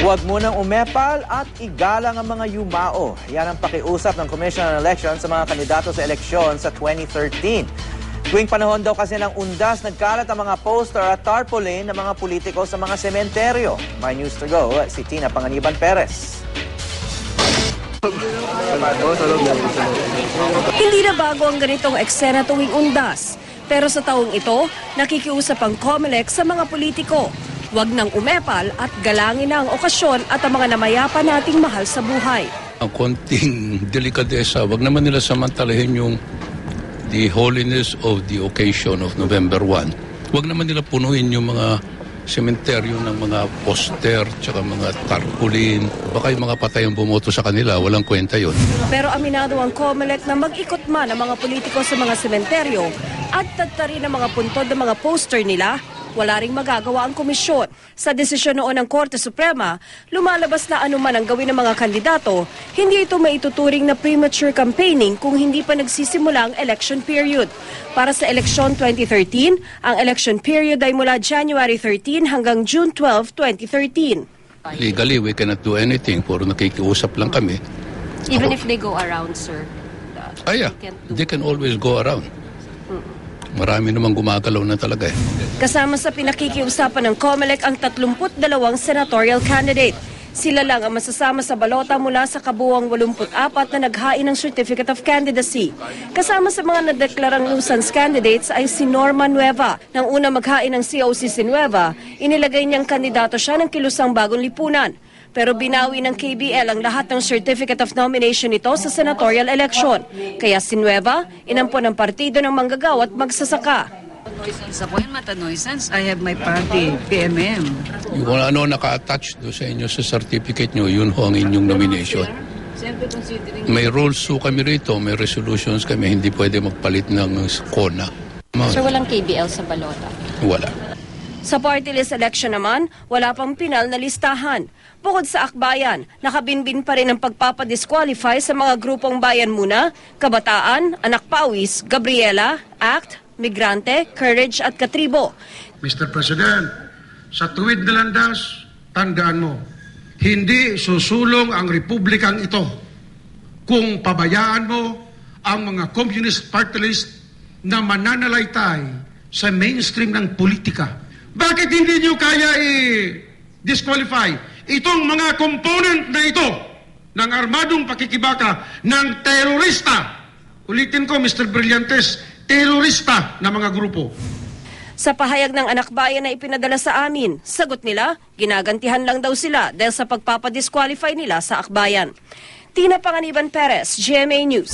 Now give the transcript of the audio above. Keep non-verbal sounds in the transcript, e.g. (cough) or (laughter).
Huwag munang umepal at igalang ang mga yumao. Yan ang pakiusap ng Commission on Elections sa mga kandidato sa eleksyon sa 2013. Tuwing panahon daw kasi ng undas, nagkalat ang mga poster at tarpaulin ng mga politiko sa mga sementeryo. My News to Go, si Tina Panganiban Perez. Hindi na bago ang ganitong eksena tuwing undas. Pero sa taong ito, nakikiusap ang COMELEC sa mga politiko. Huwag nang umepal at galangin na ang okasyon at ang mga namayapa nating mahal sa buhay. ang konting (laughs) delikadesa, wag naman nila samantalahin yung the holiness of the occasion of November 1. Wag naman nila punuin yung mga sementeryo ng mga poster tsaka mga tarpaulin. Baka yung mga patay ang bumoto sa kanila, walang kwenta yon. Pero aminado ang COMELEC na mag-ikot man ang mga politiko sa mga sementeryo at tagtari ng mga puntod ng mga poster nila, wala ring magagawa ang komisyon. Sa desisyon noon ng Korte Suprema, lumalabas na anuman ang gawin ng mga kandidato, hindi ito maituturing na premature campaigning kung hindi pa nagsisimula ang election period. Para sa eleksyon 2013, ang election period ay mula January 13 hanggang June 12, 2013. Legally, we cannot do anything. Puro nakikiusap lang kami. Even Ako- if they go around, sir. Ah, yeah. They can't do- They can always go around. Marami namang gumagalaw na talaga eh. Kasama sa pinakikiusapan ng COMELEC ang 32 senatorial candidate. Sila lang ang masasama sa balota mula sa kabuwang 84 na naghain ng Certificate of Candidacy. Kasama sa mga nadeklarang nuisance candidates ay si Norma Nueva. Nang una maghain ng COC si Nueva, inilagay niyang kandidato siya ng kilusang bagong lipunan. Pero binawi ng KBL ang lahat ng certificate of nomination nito sa senatorial election. Kaya si Nueva, inampon ng partido ng manggagawa at magsasaka. Nuisance appointment, a nuisance. I have my party, PMM. Yung ano naka-attach do sa inyo sa certificate nyo, yun ho ang inyong nomination. May rules ho kami rito, may resolutions kami, hindi pwede magpalit ng kona. Ma- Sir, walang KBL sa balota. Wala. Sa party list election naman, wala pang pinal na listahan. Bukod sa akbayan, nakabinbin pa rin ang pagpapadisqualify sa mga grupong bayan muna, Kabataan, Anak Pawis, Gabriela, ACT, Migrante, Courage at Katribo. Mr. President, sa tuwid na landas, tandaan mo, hindi susulong ang republikang ito kung pabayaan mo ang mga communist party list na mananalaytay sa mainstream ng politika. Bakit hindi nyo kaya i-disqualify itong mga component na ito ng armadong pakikibaka ng terorista? Ulitin ko, Mr. Brillantes, terorista na mga grupo. Sa pahayag ng anak bayan na ipinadala sa amin, sagot nila, ginagantihan lang daw sila dahil sa pagpapadisqualify nila sa akbayan. Tina Panganiban Perez, GMA News.